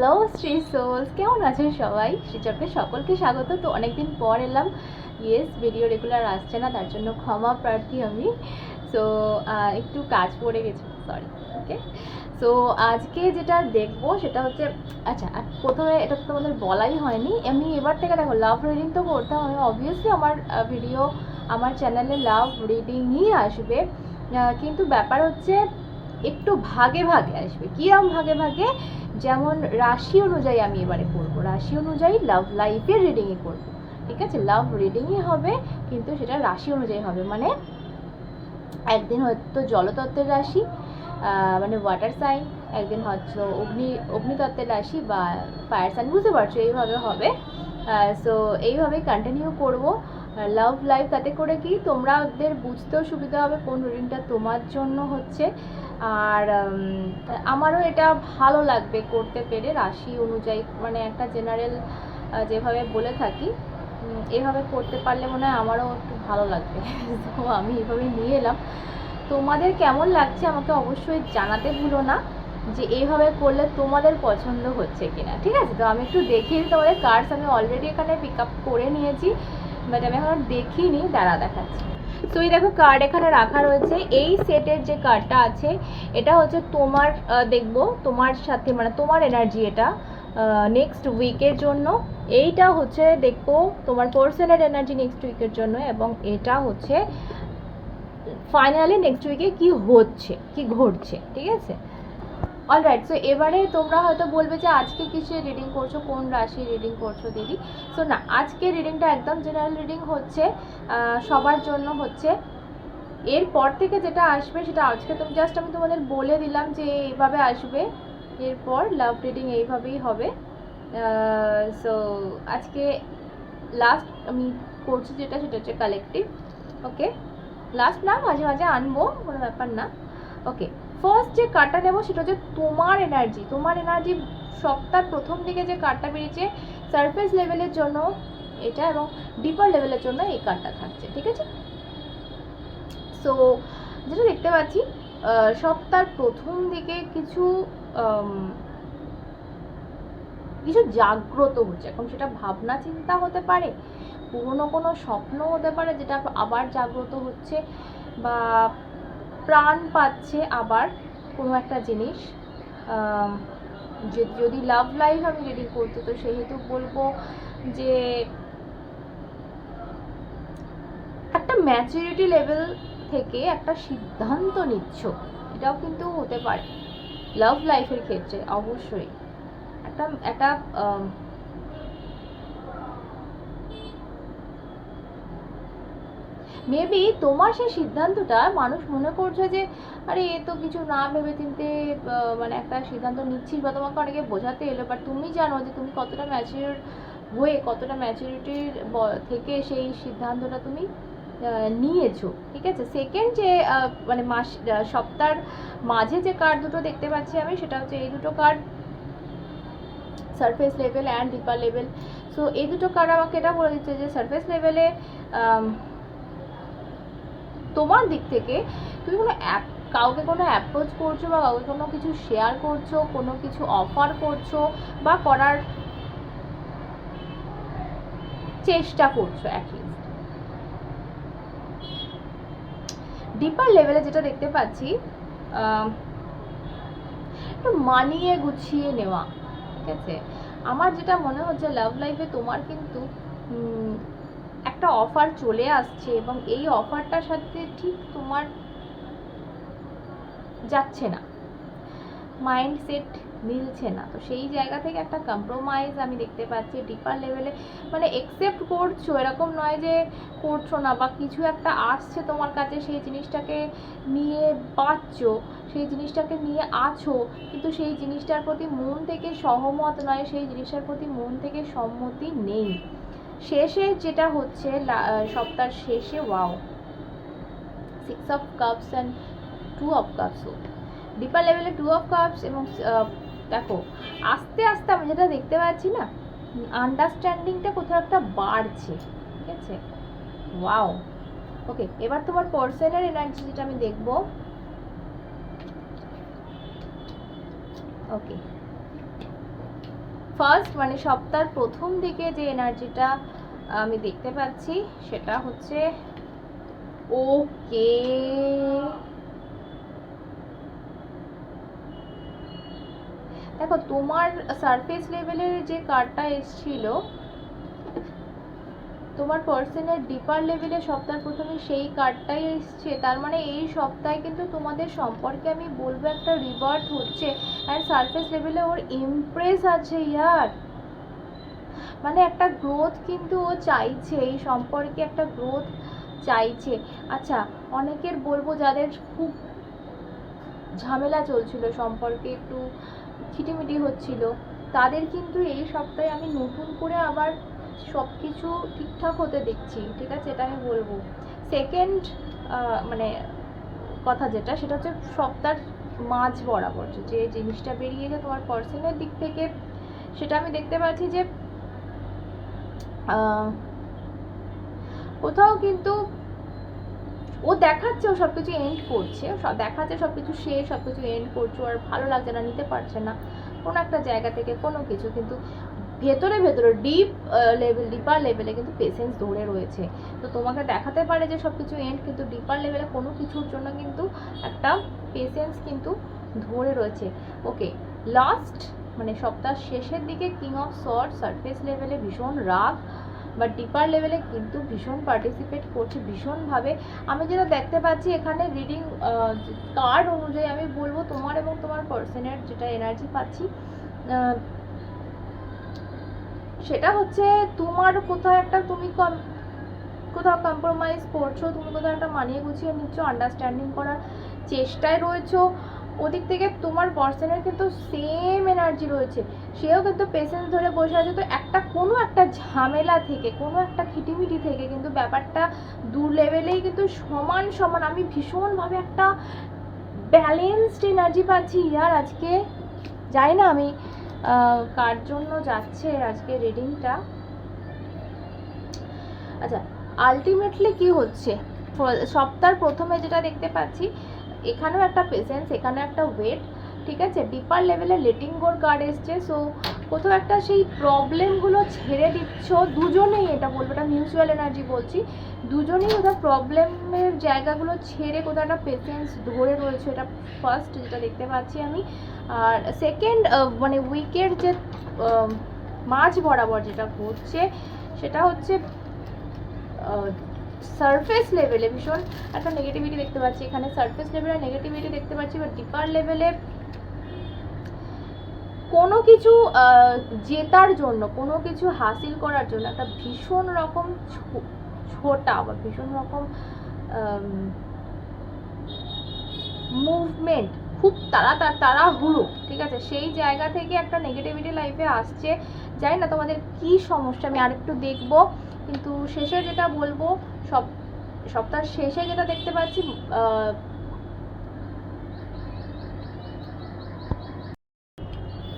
Hello Shri sols কেমন আছেন সবাই? শ্রীচক্রে সকলকে স্বাগত। তো অনেকদিন পর এলাম। ইয়েস ভিডিও রেগুলার আসছে না, তার জন্য ক্ষমা প্রার্থী আমি। সো একটু কাজ পড়ে গেছে। সরি ওকে সো আজকে যেটা দেখব সেটা হচ্ছে আচ্ছা আর প্রথমে এটা তো তোমাদের বলাই হয়নি। আমি এবার থেকে দেখো লাভ রিডিং তো করতাম আমি অবভিয়াসলি আমার ভিডিও আমার চ্যানেলে লাভ রিডিংই আসবে। কিন্তু ব্যাপার হচ্ছে, একটু ভাগে ভাগে আসবে। কিরম ভাগে ভাগে? যেমন রাশি অনুযায়ী আমি এবারে করব। রাশি অনুযায়ী লাভ লাইফের রিডিংই করব। ঠিক আছে? লাভ রিডিংই হবে, কিন্তু সেটা রাশি অনুযায়ী হবে। মানে একদিন হয়তো জলতত্ত্বের রাশি মানে ওয়াটার সাইন একদিন হচ্ছে অগ্নি, অগ্নিতত্ত্বের রাশি বা ফায়ার সাইন বুঝতে পারছ? এইভাবে হবে। সো এইভাবে কন্টিনিউ করব। লাভ লাইফ তাতে করে কি তোমাদের বুঝতেও সুবিধা হবে কোন রিডিংটা তোমার জন্য হচ্ছে। আর আমারও এটা ভালো লাগবে করতে পেরে রাশি অনুযায়ী মানে একটা জেনারেল যেভাবে বলে থাকি এভাবে করতে পারলে মনে হয় আমারও একটু ভালো লাগবে। তো আমি এভাবে নিয়ে এলাম। তোমাদের কেমন লাগছে আমাকে অবশ্যই জানাতে ভুলো না যে এইভাবে করলে তোমাদের পছন্দ হচ্ছে কিনা, ঠিক আছে? তো আমি একটু দেখিয়ে তোমাদের কার্ডস আমি অলরেডি এখানে পিক আপ করে নিয়েছি। বাট আমি এখন দেখিনি, দাঁড়া দেখাচ্ছি। তো এই দেখো কার্ড এখানে রাখা রয়েছে। এই সেটের যে কার্ডটা আছে, এটা হচ্ছে তোমার দেখব তোমার সাথে মানে তোমার এনার্জি এটা নেক্সট উইকের জন্য। এইটা হচ্ছে দেখব তোমার পার্সোনাল এনার্জি নেক্সট উইকের জন্য এবং এটা হচ্ছে ফাইনালি নেক্সট উইকে কি হচ্ছে, কি ঘটছে, ঠিক আছে? অলরাইট সো এবারে তোমরা হয়তো বলবে যে আজকে কিসে রিডিং করছ, কোন রাশি রিডিং করছ দিদি? সো না, আজকে রিডিংটা একদম জেনারেল রিডিং হচ্ছে সবার জন্য হচ্ছে। এরপর থেকে যেটা আসবে সেটা আজকে তুমি জাস্ট আমি তোমাদের বলে দিলাম যে এইভাবে আসবে। এরপর লাভ রিডিং এইভাবেই হবে। সো আজকে লাস্ট আমি করছি যেটা, সেটা হচ্ছে কালেকটিভ ওকে লাস্ট না, মাঝে মাঝে আনব, কোনো ব্যাপার না। ওকে ফার্স্ট যে কার্ডটা নেব সেটা হচ্ছে তোমার এনার্জি তোমার এনার্জি সপ্তাহ প্রথম দিকে যে কার্ডটা বেরিয়েছে সারফেস লেভেলের জন্য এটা এবং ডিপার লেভেলের জন্য এই কার্ডটা থাকছে ঠিক আছে? সো যেটা দেখতে পাচ্ছি আহ, সপ্তাহের প্রথম দিকে কিছু কিছু জাগ্রত হচ্ছে এখন সেটা ভাবনা চিন্তা হতে পারে পুরনো কোনো স্বপ্ন হতে পারে যেটা আবার জাগ্রত হচ্ছে বা প্রাণ পাচ্ছে আবার কোনো একটা জিনিস। যদি লাভ লাইফ আমি রেডি করতে, তো সেহেতু বলব যে একটা ম্যাচুরিটি লেভেল থেকে একটা সিদ্ধান্ত নিচ্ছ, এটাও কিন্তু হতে পারে। লাভ লাইফের ক্ষেত্রে অবশ্যই। একটা একটা আম, মেবি তোমার সেই সিদ্ধান্তটা মানুষ মনে করছে যে, আরে, এ তো কিছু না ভেবে চিনতে মানে একটা সিদ্ধান্ত নিচ্ছিস বা তোমাকে অনেকে বোঝাতে এলো বাট তুমি জানো যে তুমি কতটা ম্যাচিওর হয়ে, কতটা ম্যাচুরিটির থেকে সেই সিদ্ধান্তটা তুমি নিয়েছো। ঠিক আছে? সেকেন্ড যে মানে মাস সপ্তাহের মাঝে যে কার্ড দুটো দেখতে পাচ্ছি আমি, সেটা হচ্ছে এই দুটো card surface level and deeper level so এই দুটো কার্ড আমাকে এটা বলে দিচ্ছে যে সারফেস লেভেলে তোমার দিক থেকে তুমি কোনো অ্যাপ কাউকে কোনো অ্যাপ্রোচ করছ বা কাউকে কোনো কিছু শেয়ার করছ, কোনো কিছু অফার করছ বা করার চেষ্টা করছ অ্যাটলিস্ট ডিপার লেভেলে যেটা দেখতে পাচ্ছি একটু মানিয়ে গুছিয়ে নেওয়া, ঠিক আছে? আমার যেটা মনে হচ্ছে লাভ লাইফে তোমার কিন্তু একটা অফার চলে আসছে এবং এই অফারটার সাথে ঠিক তোমার যাচ্ছে না। মাইন্ডসেট মিলছে না। তো সেই জায়গা থেকে একটা কম্প্রোমাইজ আমি দেখতে পাচ্ছি ডিপার লেভেলে মানে একসেপ্ট করছ, এরকম নয় যে করছ না বা কিছু একটা আসছে তোমার কাছে, সেই জিনিসটাকে নিয়ে বাঁচছো, সেই জিনিসটাকে নিয়ে আছো, কিন্তু সেই জিনিসটার প্রতি মন থেকে সহমত নয়, সেই জিনিসটার প্রতি মন থেকে সম্মতি নেই। শেষে যেটা হচ্ছে সপ্তাহের শেষে wow six of cups and two of cups deeper লেভেলে টু অফ কাপস এবং দেখো, আস্তে আস্তে আমি যেটা দেখতে পাচ্ছি না আন্ডারস্ট্যান্ডিংটা কোথাও একটা বাড়ছে, ঠিক আছে? ওয়াও ওকে এবার তোমার পার্সোনাল এনার্জি যেটা আমি দেখব। ওকে ফার্স্ট মানে সপ্তাহের প্রথম দিকে যে এনার্জিটা আমি দেখতে পাচ্ছি, সেটা হচ্ছে ওকে দেখো, তোমার সারফেস লেভেলের যে কার্ডটা এসছিল তোমার পার্সনের ডিপার লেভেলে সপ্তাহের প্রথমে সেই কার্ডটাই এসছে। তার মানে এই সপ্তাহে কিন্তু তোমাদের সম্পর্কে আমি বলব একটা রিভার্ট হচ্ছে। অ্যান্ড সারফেস লেভেলে ওর ইমপ্রেস আছে ইয়ার। মানে একটা গ্রোথ কিন্তু ও চাইছে, এই সম্পর্কে একটা গ্রোথ চাইছে। আচ্ছা অনেকের বলব যাদের খুব ঝামেলা চলছিল, সম্পর্কে একটু খিটিমিটি হচ্ছিল, তাদের কিন্তু এই সপ্তাহে আমি নতুন করে আবার সব কিছু ঠিকঠাক হতে দেখছি, ঠিক আছে? এটা আমি বলব সেকেন্ড মানে কথা যেটা, সেটা হচ্ছে সপ্তাহের মাঝ বরাবর যে জিনিসটা বেরিয়েছে তোমার পার্সনের দিক থেকে, সেটা আমি দেখতে পাচ্ছি যে কোথাও কিন্তু ও দেখাচ্ছে, ও সব কিছু এন্ড করছে দেখাচ্ছে সব কিছু সে সব কিছু এন্ড করছে আর ভালো লাগছে না, নিতে পারছে না। কোনো একটা জায়গা থেকে কোনো কিছু, কিন্তু ভেতরে ভেতরে ডিপ লেভেল ডিপার লেভেলে কিন্তু পেশেন্স ধরে রয়েছে। তো তোমাকে দেখাতে পারে যে সব কিছু এন্ড কিন্তু ডিপার লেভেলে কোনো কিছুর জন্য কিন্তু একটা পেশেন্স কিন্তু ধরে রয়েছে। ওকে লাস্ট মানে সপ্তাহ শেষের দিকে কিং অফ শর্ট সারফেস লেভেলে ভীষণ রাগ বা ডিপার লেভেলে কিন্তু ভীষণ পার্টিসিপেট করছে ভীষণভাবে। আমি যেটা দেখতে পাচ্ছি এখানে রিডিং কার্ড অনুযায়ী আমি বলব তোমার এবং তোমার পার্সনের যেটা এনার্জি পাচ্ছি সেটা হচ্ছে তোমার কোথাও একটা তুমি কোথাও কম্প্রোমাইজ করছ, তুমি কোথাও একটা মানিয়ে গুছিয়ে নিচ্ছ আন্ডারস্ট্যান্ডিং করার চেষ্টায় রয়েছো, ওদিক থেকে তোমার পার্সনের কিন্তু সেম এনার্জি রয়েছে। সেও কিন্তু পেশেন্স ধরে বসে আছে। তো একটা, কোনো একটা ঝামেলা থেকে, কোনো একটা খিটিমিটি থেকে কিন্তু ব্যাপারটা দু লেভেলেই কিন্তু সমান সমান। আমি ভীষণভাবে একটা ব্যালেন্সড এনার্জি পাচ্ছি। ইয়ার আজকে, জানি না আমি কার জন্য যাচ্ছে আজকে রিডিংটা আচ্ছা আলটিমেটলি কি হচ্ছে? সপ্তাহের প্রথমে যেটা দেখতে পাচ্ছি, এখানেও একটা পেশেন্স এখানেও একটা ওয়েট ঠিক আছে? ডিপার লেভেলে লেটিং গোর কার্ড এসছে সো কোথাও একটা সেই প্রবলেমগুলো ছেড়ে দিচ্ছ, দুজনেই এটা বলব, এটা মিউচুয়াল এনার্জি বলছি, দুজনেই কোথাও প্রবলেমের জায়গাগুলো ছেড়ে কোথাও একটা পেশেন্স ধরে রয়েছে, এটা ফার্স্ট যেটা দেখতে পাচ্ছি আমি। আর সেকেন্ড মানে উইকের যে মাঝ বরাবর যেটা ঘটছে, সেটা হচ্ছে সারফেস লেভেলে ভীষণ একটা নেগেটিভিটি দেখতে পাচ্ছি এখানে। সারফেস লেভেলে নেগেটিভিটি দেখতে পাচ্ছি বা ডিপার লেভেলে কোনো কিছু জেতার জন্য, কোনো কিছু হাসিল করার জন্য একটা ভীষণ রকম ছোটা বা ভীষণ রকম মুভমেন্ট খুব তাড়া তাড়াহুড়ো, ঠিক আছে? সেই জায়গা থেকে একটা নেগেটিভিটি লাইফে আসছে। জানি না তোমাদের কি সমস্যা, আমি আরেকটু দেখব। কিন্তু শেষে যেটা বলব সব সপ্তাহের শেষে যেটা দেখতে পাচ্ছি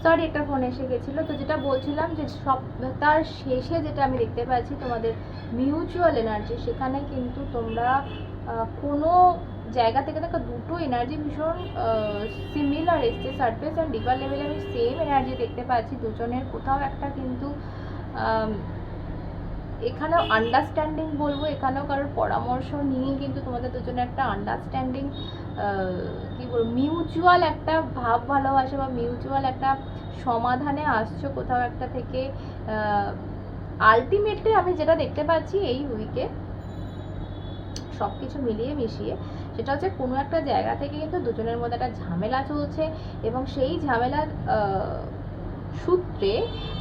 সরি একটা ফোন এসে গেছিল। তো যেটা বলছিলাম যে সপ্তাহের শেষে যেটা আমি দেখতে পাচ্ছি তোমাদের মিউচুয়াল এনার্জি সেখানে কিন্তু তোমরা কোনো জায়গা থেকে দেখো, দুটো এনার্জি ভীষণ সিমিলার এসছে সারফেস অ্যান্ড ডিপার লেভেলে আমি সেম এনার্জি দেখতে পাচ্ছি। দুজনের কোথাও একটা কিন্তু এখানেও আন্ডারস্ট্যান্ডিং বলব, এখানেও কারোর পরামর্শ নিয়ে কিন্তু তোমাদের দুজনে একটা আন্ডারস্ট্যান্ডিং কি বলব মিউচুয়াল একটা ভাব ভালোবাসা বা মিউচুয়াল একটা সমাধানে আসছো কোথাও একটা থেকে আলটিমেটলি আমি যেটা দেখতে পাচ্ছি এই উইকে সব কিছু মিলিয়ে মিশিয়ে, সেটা হচ্ছে কোনো একটা জায়গা থেকে কিন্তু দুজনের মধ্যে একটা ঝামেলা চলছে এবং সেই ঝামেলার সূত্রে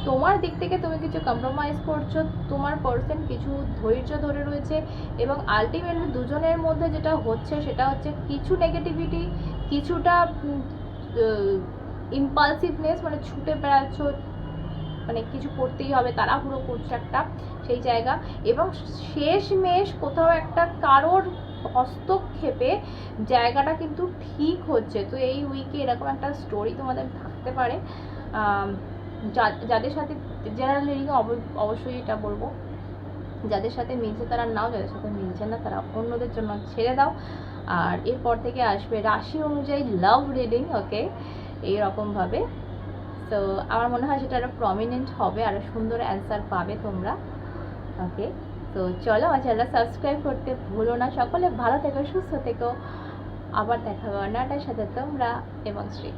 তোমার দিক থেকে তুমি কিছু কম্প্রোমাইজ করছ, তোমার পার্সন কিছু ধৈর্য ধরে রয়েছে এবং আলটিমেটলি দুজনের মধ্যে যেটা হচ্ছে সেটা হচ্ছে কিছু নেগেটিভিটি কিছুটা ইম্পালসিভনেস মানে ছুটে বেড়াচ্ছ মানে কিছু করতেই হবে, তাড়াহুড়ো করছে একটা, সেই জায়গা এবং শেষ মেশ কোথাও একটা কারোর হস্তক্ষেপে জায়গাটা কিন্তু ঠিক হচ্ছে। তো এই উইকে এরকম একটা স্টোরি তোমাদের থাকতে পারে। যাদের সাথে জেনারেল রিডিং অবশ্যই এটা বলব। যাদের সাথে মিলছে তারা নাও, যাদের সাথে মিলছে না তারা অন্যদের জন্য ছেড়ে দাও। আর এরপর থেকে আসবে রাশি অনুযায়ী লাভ রিডিং ওকে এইরকমভাবে। সো আমার মনে হয় সেটা আরও প্রমিনেন্ট হবে আরও সুন্দর অ্যান্সার পাবে তোমরা ওকে তো চলো আমার চ্যানেল সাবস্ক্রাইব করতে ভুলো না, সকলে ভালো থেকো, সুস্থ থেকো। আবার দেখা হবে অন্যটার সাথে তোমরা এবং শ্রী।